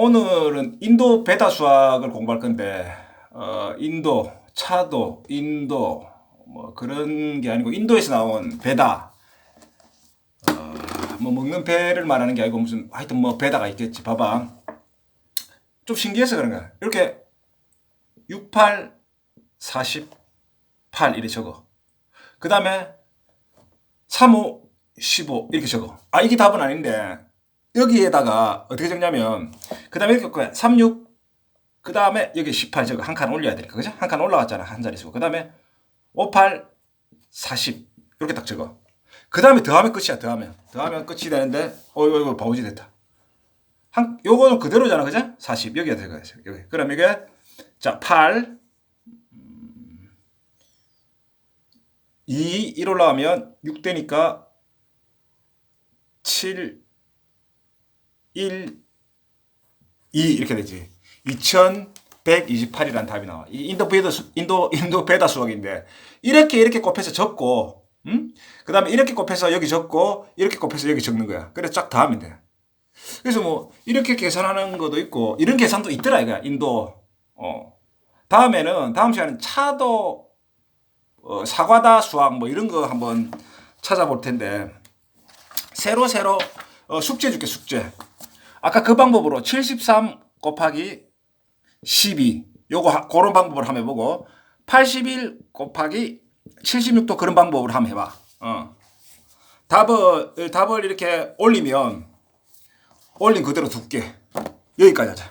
오늘은 인도 베다 수학을 공부할 건데 어, 인도, 차도, 인도 뭐 그런 게 아니고 인도에서 나온 베다 어, 뭐 먹는 배를 말하는 게 아니고 무슨 하여튼 뭐 베다가 있겠지. 봐봐. 좀 신기해서 그런 거야. 이렇게 68, 48 이렇게 적어. 그 다음에 35, 15 이렇게 적어. 아 이게 답은 아닌데 여기에다가 어떻게 적냐면 그 다음에 이렇게 할 거야. 36, 그 다음에 여기 18 적어. 한칸 올려야 되니까. 그죠? 한 칸 올라왔잖아. 한 자리 수고. 그 다음에 58, 40 이렇게 딱 적어. 그 다음에 더하면 끝이야. 더하면. 더하면 끝이 되는데 어이구 이거 바우지 됐다. 한 요거는 그대로잖아. 그죠? 40 여기가 들어가야 돼. 여기. 그럼 이게 자, 8 2, 1 올라가면 6 되니까 7, 1, 2 이렇게 되지. 2128이라는 답이 나와. 이 인도 베다 수, 인도 인도 베다 수학인데 이렇게 이렇게 곱해서 적고, 음? 그다음에 이렇게 곱해서 여기 적고 이렇게 곱해서 여기 적는 거야. 그래서 쫙 더하면 돼. 그래서 뭐 이렇게 계산하는 것도 있고 이런 계산도 있더라 이거야. 인도. 어. 다음에는 다음 시간은 차도 어, 사과다 수학 뭐 이런 거 한번 찾아볼 텐데 새로 새로 어, 숙제 줄게 숙제. 아까 그 방법으로 73 곱하기 12 요거 하- 그런 방법을 한번 해보고 81 곱하기 76도 그런 방법으로 한번 해봐. 어. 답을 답을 이렇게 올리면 올린 그대로 둘게. 여기까지 하자.